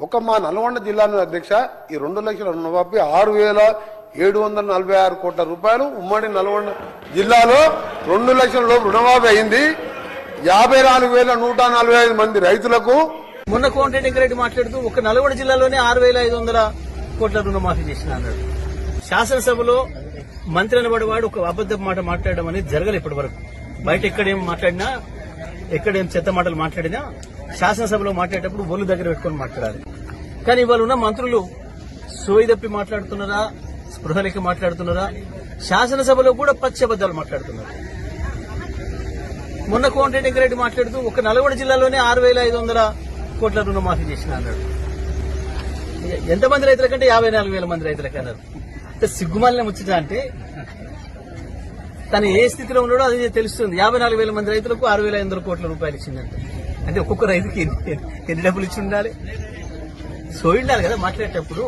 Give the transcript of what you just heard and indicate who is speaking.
Speaker 1: ఒక మా నల్గొండ జిల్లాను అధ్యక్ష ఈ రెండు లక్షల రుణమాఫీ ఆరు వేల ఏడు వందల నలభై ఆరు కోట్ల రూపాయలు ఉమ్మడి నల్గొండ జిల్లాలో రెండు లక్షల లోపు రుణమాఫీ అయింది. యాభై నాలుగు వేల నూట నలభై ఐదు మంది రైతులకు
Speaker 2: మొన్న కోమటిరెడ్డి మాట్లాడుతూ ఒక నల్గొండ జిల్లాలోనే ఆరు వేల ఐదు వందల కోట్ల రుణమాఫీ చేసిన అన్నాడు శాసనసభలో మంత్రి అనబడేవాడు ఒక అబద్ధ మాట మాట్లాడడం అనేది జరగలేదు ఇప్పటి వరకు బయట ఎక్కడేం మాట్లాడినా ఎక్కడేం చెత్త మాటలు మాట్లాడినా శాసనసభలో మాట్లాడేటప్పుడు ఒళ్ళు దగ్గర పెట్టుకొని మాట్లాడాలి. కానీ ఇవాళ ఉన్న మంత్రులు సోయి తప్పి మాట్లాడుతున్నారా స్పృహ లెక్క మాట్లాడుతున్నారా? శాసనసభలో కూడా పచ్చబద్దాలు మాట్లాడుతున్నారు. మొన్న కోమటిరెడ్డి రెడ్డి మాట్లాడుతూ ఒక నల్గొండ జిల్లాలోనే ఆరు వేల ఐదు వందల కోట్ల రుణమాఫీ చేసిన అన్నాడు. ఎంతమంది రైతుల కంటే యాభై నాలుగు వేల మంది రైతులకి అన్నారు. అంటే సిగ్గుమాలిన ముచ్చట అంటే తను ఏ స్థితిలో ఉన్నాడో అది తెలుస్తుంది. యాభై నాలుగు వేల మంది రైతులకు ఆరు వేల ఐదు వందల కోట్ల రూపాయలు ఇచ్చిందంటే. అంటే ఒక్కొక్క రైతుకి ఎన్ని ఎన్ని డబ్బులు ఇచ్చి ఉండాలి? సో ఉండాలి కదా మాట్లాడేటప్పుడు.